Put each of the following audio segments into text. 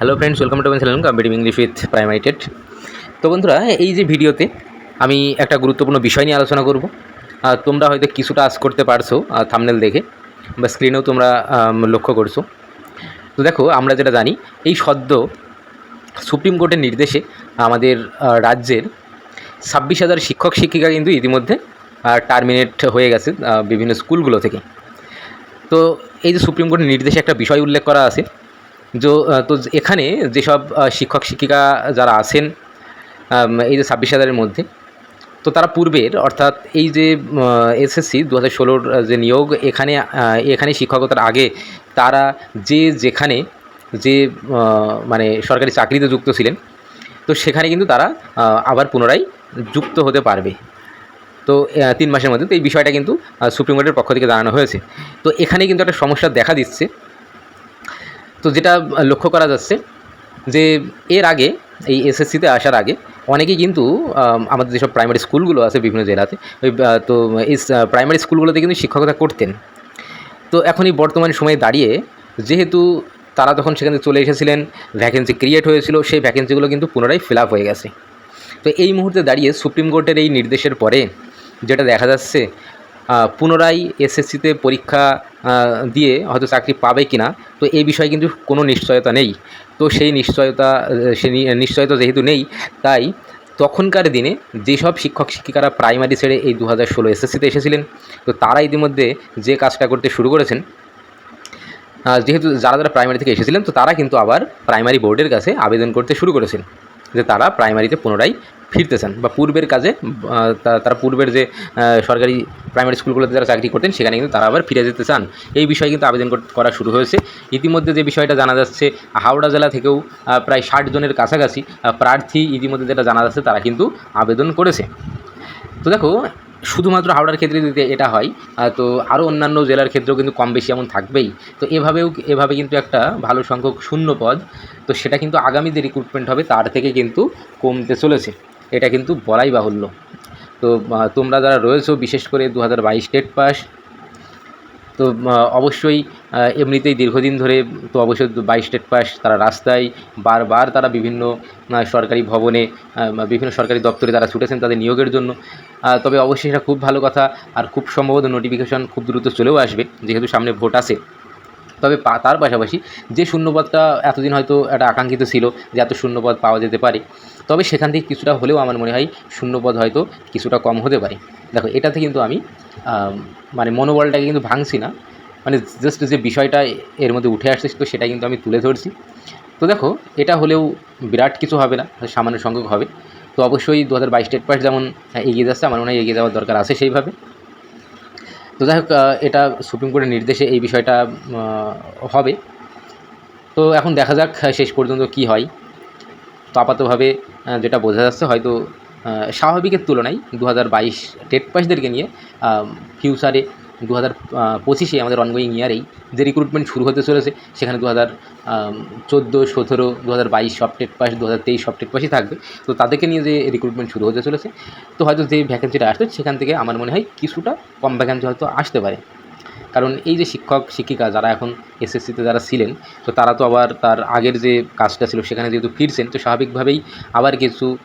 Hello friends welcome to my channel competitive English with primary TET তো বন্ধুরা, এই যে ভিডিওতে আমি একটা গুরুত্বপূর্ণ বিষয় নিয়ে আলোচনা করব। আর তোমরা হয়তো কিছুটা আজ করতে পারছ থামনেল দেখে বা স্ক্রিনেও তোমরা লক্ষ্য করছ। তো দেখো, আমরা যেটা জানি, এই সদ্য সুপ্রিম কোর্টের নির্দেশে আমাদের রাজ্যের ছাব্বিশ হাজার শিক্ষক শিক্ষিকা কিন্তু ইতিমধ্যে টার্মিনেট হয়ে গেছে বিভিন্ন স্কুলগুলো থেকে। তো এই যে সুপ্রিম কোর্টের নির্দেশে একটা বিষয় উল্লেখ করা আছে তো এখানে যেসব শিক্ষক, শিক্ষিকা যারা আছেন এই যে ছাব্বিশ হাজারের মধ্যে, তো তারা পূর্বের, অর্থাৎ এই যে এসএসসি দু হাজার ষোলোর যে নিয়োগ, এখানে এখানে শিক্ষকতার আগে তারা যে যেখানে যে মানে সরকারি চাকরিতে যুক্ত ছিলেন, তো সেখানে কিন্তু তারা আবার পুনরায় যুক্ত হতে পারবে। তো তিন মাসের মধ্যে, তো এই বিষয়টা কিন্তু সুপ্রিম কোর্টের পক্ষ থেকে জানানো হয়েছে। তো এখানে কিন্তু একটা সমস্যা দেখা দিচ্ছে তো যেটা লক্ষ্য করা যাচ্ছে যে এর আগে, এই এসএসসিতে আসার আগে অনেকেই কিন্তু আমাদের যেসব প্রাইমারি স্কুলগুলো আছে বিভিন্ন জেলাতে, ওই তো এই প্রাইমারি স্কুলগুলোতে কিন্তু শিক্ষকতা করতেন। তো এখন এই বর্তমান সময়ে দাঁড়িয়ে যেহেতু তারা তখন সেখানে চলে এসেছিলেন ভ্যাকেন্সি ক্রিয়েট হয়েছিল, সেই ভ্যাকেন্সিগুলো কিন্তু পুনরায় ফিল হয়ে গেছে। তো এই মুহূর্তে দাঁড়িয়ে সুপ্রিম কোর্টের এই নির্দেশের পরে যেটা দেখা যাচ্ছে পুনরায় এসএসসিতে পরীক্ষা দিয়ে হয়তো চাকরি পাবে কি না তো এই বিষয়ে কিন্তু কোনো নিশ্চয়তা নেই। তো সেই নিশ্চয়তা সে নিশ্চয়তা যেহেতু নেই, তাই তখনকার দিনে যেসব শিক্ষক শিক্ষিকারা প্রাইমারি ছেড়ে এই দু হাজার ষোলো এসএসসিতে এসেছিলেন, তো তারা ইতিমধ্যে যে কাজটা করতে শুরু করেছেন যেহেতু যারা যারা প্রাইমারি থেকে এসেছিলেন, তো তারা কিন্তু আবার প্রাইমারি বোর্ডের কাছে আবেদন করতে শুরু করেছেন, যে তারা প্রাইমারিতে পুনরায় ফিরতে চান বা পূর্বের কাজে তারা পূর্বের যে সরকারি প্রাইমারি স্কুলগুলোতে যারা চাকরি করতেন, সেখানে কিন্তু তারা আবার ফিরে যেতে চান। এই বিষয়ে কিন্তু আবেদন করা শুরু হয়েছে। ইতিমধ্যে যে বিষয়টা জানা যাচ্ছে, হাওড়া জেলা থেকেও প্রায় ষাট জনের কাছাকাছি প্রার্থী ইতিমধ্যে যেটা জানা যাচ্ছে, তারা কিন্তু আবেদন করেছে। তো দেখো, শুধুমাত্র হাওড়ার ক্ষেত্রে যদি এটা হয় তো আরও অন্যান্য জেলার ক্ষেত্রেও কিন্তু কম বেশি এমন থাকবেই। তো এভাবেও, এভাবে কিন্তু একটা ভালো সংখ্যক শূন্য পদ, তো সেটা কিন্তু আগামী যে রিক্রুটমেন্ট হবে, তার থেকে কিন্তু কমতে চলেছে। এটা কিন্তু বলাই বাহুল্য। তো তোমরা যারা রয়েছো, বিশেষ করে দু হাজার বাইশ স্টেট পাস, তো অবশ্যই এমনিতেই দীর্ঘদিন ধরে তো অবশ্যই বাইশ স্টেট পাস তারা রাস্তায় বারবার তারা বিভিন্ন সরকারি ভবনে বিভিন্ন সরকারি দপ্তরে তারা ছুটেছেন তাদের নিয়োগের জন্য। তবে অবশ্যই এটা খুব ভালো কথা। আর খুব সম্ভবত নোটিফিকেশন খুব দ্রুত চলেও আসবে, যেহেতু সামনে ভোট আছে। তবে তার পাশাপাশি যে শূন্যপদটা এতদিন হয়তো একটা আকাঙ্ক্ষিত ছিল যে এত শূন্যপদ পাওয়া যেতে পারে, তবে সেখান থেকে কিছুটা হলেও আমার মনে হয় শূন্যপদ হয়তো কিছুটা কম হতে পারে। দেখো, এটাতে কিন্তু আমি মানে মনোবলটাকে কিন্তু ভাঙছি না মানে জাস্ট যে বিষয়টা এর মধ্যে উঠে আসছে তো সেটা কিন্তু আমি তুলে ধরছি। তো দেখো, এটা হলেও বিরাট কিছু হবে না, সামান্য সংখ্যক হবে। তো অবশ্যই দু হাজার বাইশ স্টেট পাস যেমন এগিয়ে যাচ্ছে, আমার মনে হয় এগিয়ে যাওয়ার দরকার আছে সেইভাবে। তো যাই হোক এটা সুপ্রিম কোর্টের নির্দেশে এই বিষয়টা হবে। তো এখন দেখা যাক শেষ পর্যন্ত কি হয়। তো আপাতভাবে যেটা বোঝা যাচ্ছে হয়তো স্বাভাবিকের তুলনায় দু হাজার বাইশ টেট পাসদেরকে নিয়ে ফিউচারে দু হাজার পঁচিশে আমাদের অনগোয়িং ইয়ারেই যে রিক্রুটমেন্ট শুরু হতে চলেছে, সেখানে দু হাজার চোদ্দ, সতেরো, দু হাজার বাইশ সব টেট পাস দু হাজার তেইশ সব টেট পাসই থাকবে। তো তাদেরকে নিয়ে যে রিক্রুটমেন্ট শুরু হতে চলেছে, তো হয়তো যে ভ্যাকেন্সিটা আসবে, সেখান থেকে আমার মনে হয় কিছুটা কম ভ্যাকেন্সি হয়তো আসতে পারে। কারণ এই যে শিক্ষক, শিক্ষিকা যারা এখন এসএসসিতে যারা ছিলেন, তো তারা তো আবার তার আগের যে কাজটা ছিল, সেখানে যেহেতু ফিরছেন, তো স্বাভাবিকভাবেই আবার কিছু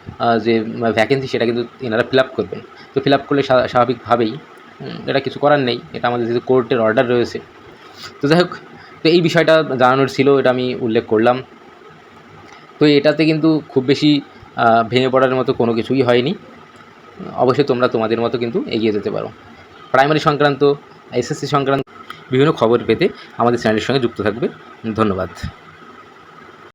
যে ভ্যাকেন্সি সেটা কিন্তু এনারা ফিল আপ করবেন। তো ফিল আপ করলে স্বা- স্বাভাবিকভাবেই এটা কিছু করার নেই। এটা আমাদের যেহেতু কোর্টের অর্ডার রয়েছে। তো যাই হোক, তো এই বিষয়টা জানানোর ছিল, এটা আমি উল্লেখ করলাম। তো এটাতে কিন্তু খুব বেশি ভেঙে পড়ার মতো কোনো কিছুই হয়নি। অবশ্যই তোমরা তোমাদের মতো কিন্তু এগিয়ে যেতে পারো। প্রাইমারি সংক্রান্ত এসএসসি সংক্রান্ত বিভিন্ন খবর পেতে আমাদের চ্যানেলের সঙ্গে যুক্ত থাকবে। ধন্যবাদ।